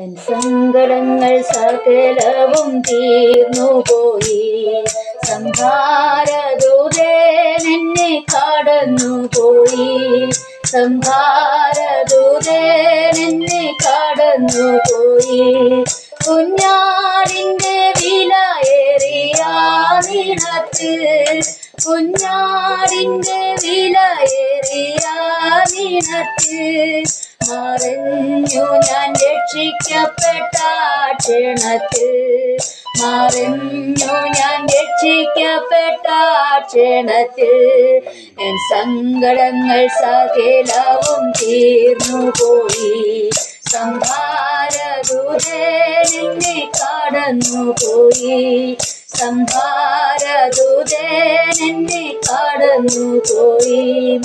N സങ്കടങ്ങൾ സകലവും തീർന്നുപോയി സംഹാരദൂതൻ എന്നെ കടന്നുപോയി സംഹാരദൂതൻ എന്നെ കടന്നുപോയി കുഞ്ഞാടിന്റെ വിലയേറിയ നിലത്ത് കുഞ്ഞാടിന്റെ വിലയേറിയ നിലത്ത് മറിഞ്ഞു ഞാൻ രക്ഷിക്കപ്പെട്ട ക്ഷണത്തിൽ മറിഞ്ഞു ഞാൻ രക്ഷിക്കപ്പെട്ട ക്ഷണത്തിൽ എൻ സങ്കടങ്ങൾ സകലവും തീർന്നുപോയി. പോയി കടന്നുപോയി. സംഹാരദൂതനെ കടന്നുപോയി.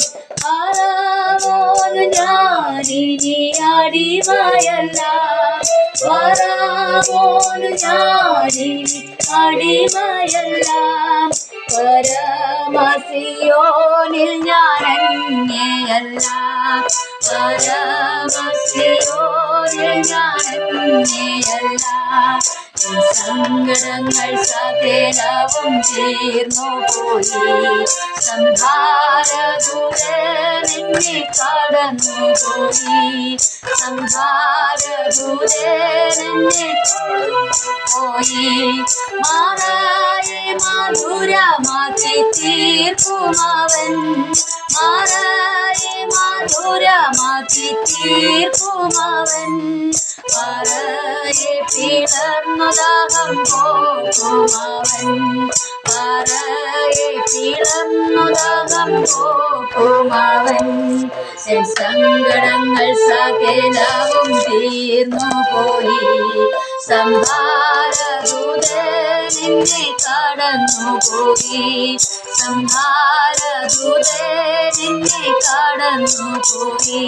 ആരാമോ ഞാനിനി അടിമയല്ല വരാമോനു ഞാനി അടിമയല്ല പരമസിയോനിൽ ഞാൻ അന്യയല്ല പരമസിയോനിൽ ഞാനല്ല സങ്കടങ്ങൾ സകലവും തീർന്നു പോയി. സംഹാരദൂരനെ കടന്നു പോയി. സംഹാരദൂരനെ പോയി മാറായി മധുരമാക്കി തീർക്കുമാവൻ. മാറായി മധുരമാക്കി തീർക്കുമവൻ പറയെ പിളർന്നുദാഹം പോക്കുമവൻ പറയെ പിളർന്നുദാഹം പോക്കുമവൻ എൻ സങ്കടങ്ങൾ സകലവും തീർന്നു പോയി സംഹാരദൂതനെ കടന്നു പോയി സംഹാരദൂതനെ കടന്നു പോയി